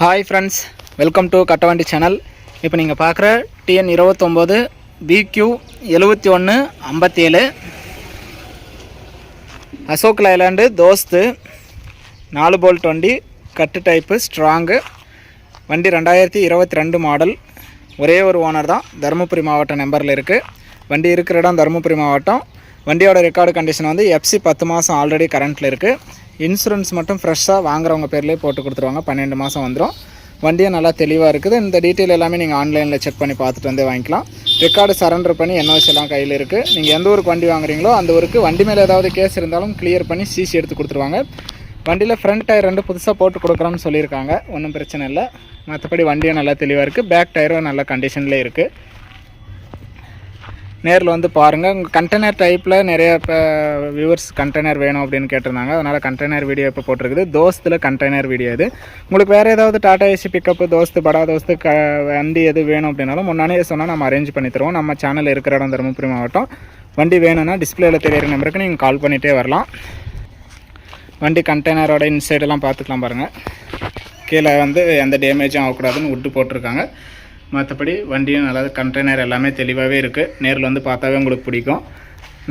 Hi friends welcome to Kattavandi channel இப்போ நீங்கள் பார்க்குற டிஎன் இருபத்தொம்போது பிக்யூ எழுபத்தி ஒன்று ஐம்பத்தி ஏழு அசோக் லைலாண்டு தோஸ்து நாலு போல்ட் வண்டி கட்டு டைப்பு ஸ்ட்ராங்கு வண்டி ரெண்டாயிரத்தி இருபத்தி ரெண்டு மாடல் ஒரே ஒரு ஓனர் தான் தருமபுரி மாவட்டம் நம்பரில் இருக்குது வண்டி இருக்கிற இடம் தருமபுரி மாவட்டம். வண்டியோட ரெக்கார்டு கண்டிஷன் வந்து எஃப்சி பத்து மாதம் ஆல்ரெடி கரண்ட்டில் இருக்குது இன்சூரன்ஸ் மட்டும் ஃப்ரெஷ்ஷாக வாங்குறவங்க பேர்லேயே போட்டு கொடுத்துருவாங்க. பன்னெண்டு மாதம் வந்துடும் வண்டியும் நல்லா தெளிவாக இருக்குது. இந்த டீட்டெயில் எல்லாமே நீங்கள் ஆன்லைனில் செக் பண்ணி பார்த்துட்டு வந்து வாங்கிக்கலாம். ரெக்கார்டு சரண்டர் பண்ணி என்ஓசி எல்லாம் கையில் இருக்குது நீங்கள் எந்த ஊருக்கு வண்டி வாங்குறீங்களோ அந்த ஊருக்கு வண்டி மேலே ஏதாவது கேஸ் இருந்தாலும் கிளியர் பண்ணி சிசி எடுத்து கொடுத்துருவாங்க. வண்டியில் ஃப்ரண்ட் டயர் ரெண்டு புதுசாக போட்டு கொடுக்குறோன்னு சொல்லியிருக்காங்க. ஒன்றும் பிரச்சனை இல்லை. மற்றபடி வண்டியும் நல்லா தெளிவாக இருக்குது பேக் டயரும் நல்ல கண்டிஷன்லேயே இருக்குது நேரில் வந்து பாருங்கள் உங்கள் கண்டெய்னர் டைப்பில் நிறைய இப்போ வியூவர்ஸ் கண்டெய்னர் வேணும் அப்படின்னு கேட்டிருந்தாங்க. அதனால் கண்டெய்னர் வீடியோ இப்போ போட்டிருக்குது. தோஸ்தில் கண்டெய்னர் வீடியோ இது. உங்களுக்கு வேறு ஏதாவது டாடா ஏசி பிக்கப்பு தோஸ்து படா தோஸ்து க வண்டி எது வேணும் அப்படின்னாலும் முன்னாடியே சொன்னால் நம்ம அரேஞ்ச் பண்ணி தருவோம். நம்ம சேனல் இருக்கிற இடம் தருமபுரி மாவட்டம். வண்டி வேணும்னா டிஸ்பிளேல தெரியிற நம்பருக்கு நீங்கள் கால் பண்ணிகிட்டே வரலாம். வண்டி கண்டெய்னரோட இன்சைடெல்லாம் பார்த்துக்கலாம் பாருங்கள் கீழே வந்து எந்த டேமேஜும் ஆகக்கூடாதுன்னு விட்டு போட்டிருக்காங்க. மற்றபடி வண்டியும் நல்லா கண்டெய்னர் எல்லாமே தெளிவாகவே இருக்குது நேரில் வந்து பார்த்தாவே உங்களுக்கு பிடிக்கும்.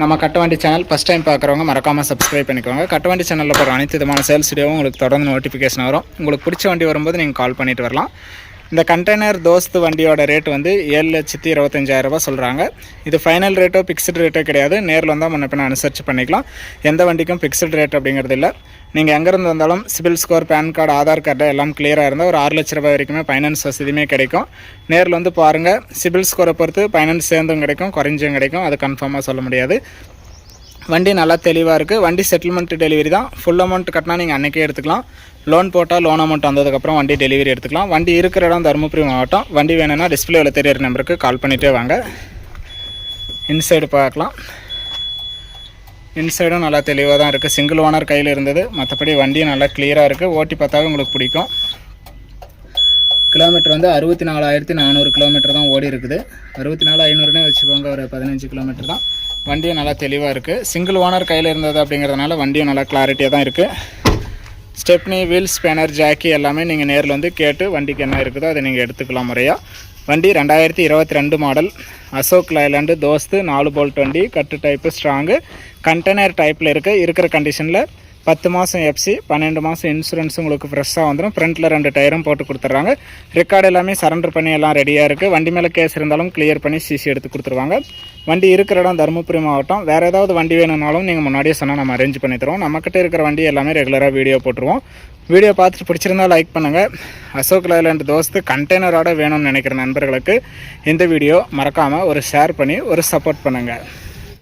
நம்ம கட்டவண்டி சேனல் ஃபஸ்ட் டைம் பார்க்குறவங்க மறக்காமல் சப்ஸ்கிரைப் பண்ணிக்கோங்க. கட்டவண்டி சேனலில் போகிற அனைத்து விதமான சேல்ஸ் வீடியோவும் உங்களுக்கு தொடர்ந்து நோட்டிஃபிகேஷன் வரும். உங்களுக்கு பிடிச்ச வண்டி வரும்போது நீங்கள் கால் பண்ணிட்டு வரலாம். இந்த கண்டெய்னர் தோஸ்து வண்டியோட ரேட் வந்து ஏழு லட்சத்தி இருபத்தஞ்சாயிரரூபா சொல்கிறாங்க இது ஃபைனல் ரேட்டோ ஃபிக்ஸ்டு ரேட்டோ கிடையாது. நேரில் வந்தால் முன்ன பின்ன அனுசரித்து பண்ணிக்கலாம். எந்த வண்டிக்கும் ஃபிக்ஸ்டு ரேட் அப்படிங்கிறது இல்லை. நீங்கள் எங்கேருந்து வந்தாலும் CIBIL score PAN card Aadhaar card எல்லாம் கிளியராக இருந்தால் ஒரு ஆறு லட்ச ரூபாய் வரைக்குமே ஃபைனான்ஸ் வசதியுமே கிடைக்கும். நேரில் வந்து பாருங்கள் சிபில் ஸ்கோரை பொறுத்து ஃபைனான்ஸ் சேர்ந்தும் கிடைக்கும் குறைஞ்சும் கிடைக்கும். அது கன்ஃபார்மாக சொல்ல முடியாது. வண்டி நல்லா தெளிவாக இருக்குது வண்டி செட்டில்மெண்ட் டெலிவரி தான். ஃபுல் அமௌண்ட் கட்டினா நீங்கள் அன்றைக்கே எடுத்துக்கலாம். லோன் போட்டால் லோன் அமௌண்ட் வந்ததுக்கப்புறம் வண்டி டெலிவரி எடுத்துக்கலாம். வண்டி இருக்கிற இடம் தருமபுரி மாவட்டம். வண்டி வேணும்னா டிஸ்பிளேவில் தெரியிற நம்பருக்கு கால் பண்ணிகிட்டே வாங்க. இன்சைடு பார்க்கலாம். இன்சைடும் நல்லா தெளிவாக தான் இருக்குது சிங்கிள் ஓனர் கையில் இருந்தது. மற்றபடி வண்டியும் நல்லா கிளியராக இருக்குது ஓட்டி பார்த்தாவே உங்களுக்கு பிடிக்கும். கிலோமீட்டர் வந்து அறுபத்தி நாலாயிரத்தி நானூறு கிலோமீட்டர் தான் ஓடி இருக்குது. அறுபத்தி நாலு ஐநூறுனே வச்சுக்கோங்க. ஒரு பதினஞ்சு கிலோமீட்டர் தான். வண்டியும் நல்லா தெளிவாக இருக்குது சிங்கிள் ஓனர் கையில் இருந்தது அப்படிங்கிறதுனால வண்டியும் நல்லா கிளாரிட்டியாக தான் இருக்குது ஸ்டெப்னி வீல் ஸ்பேனர் ஜாக்கி எல்லாமே நீங்கள் நேரில் வந்து கேட்டு வண்டிக்கு என்ன இருக்குதோ அதை நீங்கள் எடுத்துக்கலாம் முறையாக வண்டி ரெண்டாயிரத்தி இருபத்தி ரெண்டு மாடல் அசோக் லைலாண்டு தோஸ்து நாலு போல்ட் வண்டி கட்டு டைப்பு ஸ்ட்ராங்கு கண்டெய்னர் டைப்பில் இருக்குது இருக்கிற கண்டிஷனில் பத்து மாதம் எஃப்சி பன்னெண்டு மாதம் இன்சூரன்ஸ் உங்களுக்கு ஃப்ரெஷ்ஷாக வந்துடும் ஃப்ரண்ட்டில் ரெண்டு டயரும் போட்டு கொடுத்துட்றாங்க ரெக்கார்டு எல்லாமே சரண்டர் பண்ணி எல்லாம் ரெடியாக இருக்குது வண்டி மேலே கேஸ் இருந்தாலும் கிளியர் பண்ணி சிசி எடுத்து கொடுத்துருவாங்க. வண்டி இருக்கிற இடம் தருமபுரி மாவட்டம். வேறு ஏதாவது வண்டி வேணும்னாலும் நீங்கள் முன்னாடியே சொன்னால் நம்ம அரேஞ்ச் பண்ணி தருவோம். நம்மக்கிட்ட இருக்கிற வண்டி எல்லாமே ரெகுலராக வீடியோ போட்டுருவோம். வீடியோ பார்த்துட்டு பிடிச்சிருந்தா லைக் பண்ணுங்கள் அசோக் லேலண்ட் தோஸ்து கண்டெய்னரோட வேணும்னு நினைக்கிற நண்பர்களுக்கு இந்த வீடியோ மறக்காமல் ஒரு ஷேர் பண்ணி ஒரு சப்போர்ட் பண்ணுங்கள்